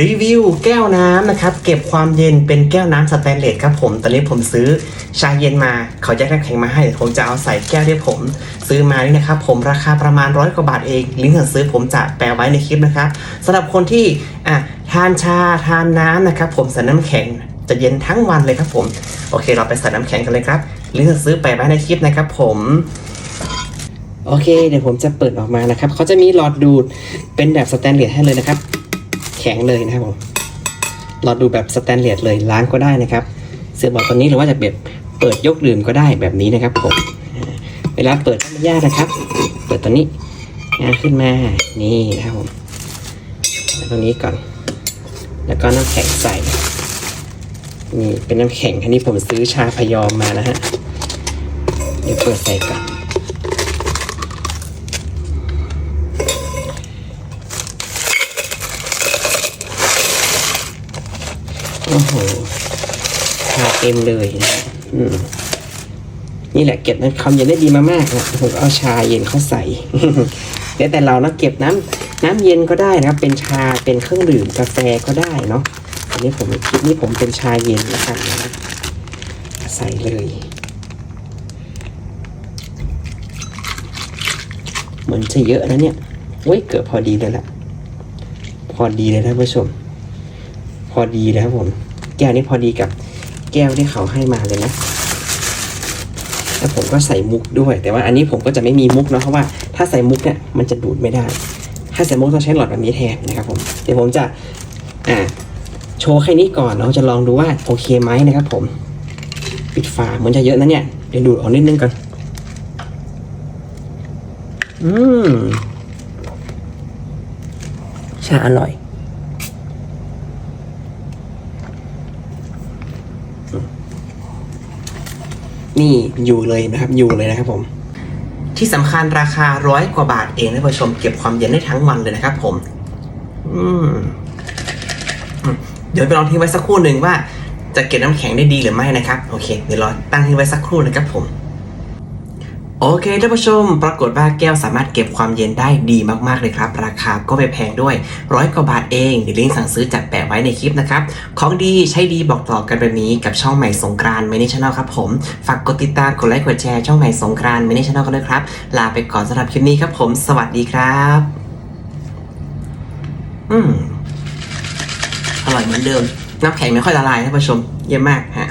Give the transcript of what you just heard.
รีวิวแก้วน้ำนะครับ เก็บความเย็นเป็นแก้วน้ำสแตนเลสครับผมตอนนี้ผมซื้อชาเย็นมาเขาแยกน้ำแข็งมาให้ผมจะเอาใส่แก้วที่ผมซื้อมานี่นะครับ ผมราคาประมาณร้อยกว่าบาทเอง ลิงก์สั่งซื้อผมจะแปะไว้ในคลิปนะครับสำหรับคนที่อะทานชาทานน้ำนะครับ ผมใส่น้ำแข็งจะเย็นทั้งวันเลยครับผม โอเค เราไปใส่น้ำแข็งกันเลยครับลิงก์สั่งซื้อแปะไว้ในคลิปนะครับผมโอเค เดี๋ยวผมจะเปิดออกมานะครับ เขาจะมีหลอดดูดเป็นแบบสแตนเลสให้เลยนะครับ ข็งเลยนะครับผมหลอดดูดแบบสแตนเลสเลยล้างก็ได้นะครับ เสื้อบอกตัวนี้หรือว่าจะแบบเปิดยกดื่มก็ได้แบบนี้นะครับผมเวลาเปิดก็ไม่ยากนะครับ เปิดตัวนี้งาขึ้นมานี่นะครับผมแล้วตรงนี้ก่อน แล้วก็น้ำแข็งใส่นี่เป็นน้ำแข็งอันนี้ผมซื้อชาพยอมมานะฮะเดี๋ยวเปิดใส่ก่อน อ้โหชาเต็มเลยนะอืมนี่แหละเก็บน้ำความเย็นได้ดีมากๆนะผมก็เอาชาเย็นเข้าใส่แล้วแต่เรานะเก็บน้ำน้ำเย็นก็ได้นะครับ เป็นชาเป็นเครื่องดื่มกาแฟก็ได้เนาะอันนี้ผมคลิปนี้ผมเป็นชาเย็นแล้วกันนะใส่เลย เหมือนจะเยอะนะเนี่ยเว้ยเกือบพอดีเลยละพอดีเลยท่านผู้ชม พอดีแล้วผม แก้วนี้พอดีกับแก้วที่เขาให้มาเลยนะแล้วผมก็ใส่มุกด้วย แต่ว่าอันนี้ผมก็จะไม่มีมุกเนาะเพราะว่าถ้าใส่มุกเนี่ยมันจะดูดไม่ได้ ถ้าใส่มุกต้องใช้หลอดแบบนี้แทนนะครับผมเดี๋ยวผมจะอ่าโชว์แค่นี้ก่อนเนาะจะลองดูว่าโอเคไหมนะครับผมปิดฝาเหมือนจะเยอะนะเนี่ยเดี๋ยวดูดออกนิดนึงก่อนอืมชาอร่อย นี่อยู่เลยนะครับ อยู่เลยนะครับผม ที่สำคัญราคาร้อยกว่าบาทเองนะผู้ชม เก็บความเย็นได้ทั้งวันเลยนะครับ ผม อืมเดี๋ยวไปลองทิ้งไว้สักครู่หนึ่งว่า จะเก็บน้ำแข็งได้ดีหรือไม่นะครับ โอเค เดี๋ยวรอตั้งทิ้งไว้สักครู่นะครับผม โอเคท่านผู้ชม ปรากฏว่าแก้วสามารถเก็บความเย็นได้ดีมากๆเลยครับ ราคาก็ไม่แพงด้วยร้อยกว่าบาทเองเดี๋ยวลิงก์สั่งซื้อจัดแปะไว้ในคลิปนะครับ ของดีใช้ดีบอกต่อกันแบบนี้กับช่องใหม่สงกรานต์มินิชแนลครับผม ฝากกดติดตามกดไลค์กดแชร์ช่องใหม่สงกรานต์มินิชแนลกันด้วยครับ ลาไปก่อนสำหรับคลิปนี้ครับผม สวัสดีครับ อืมอร่อยเหมือนเดิม น้ำแข็งไม่ค่อยละลายท่านผู้ชม เยี่ยมมากฮะ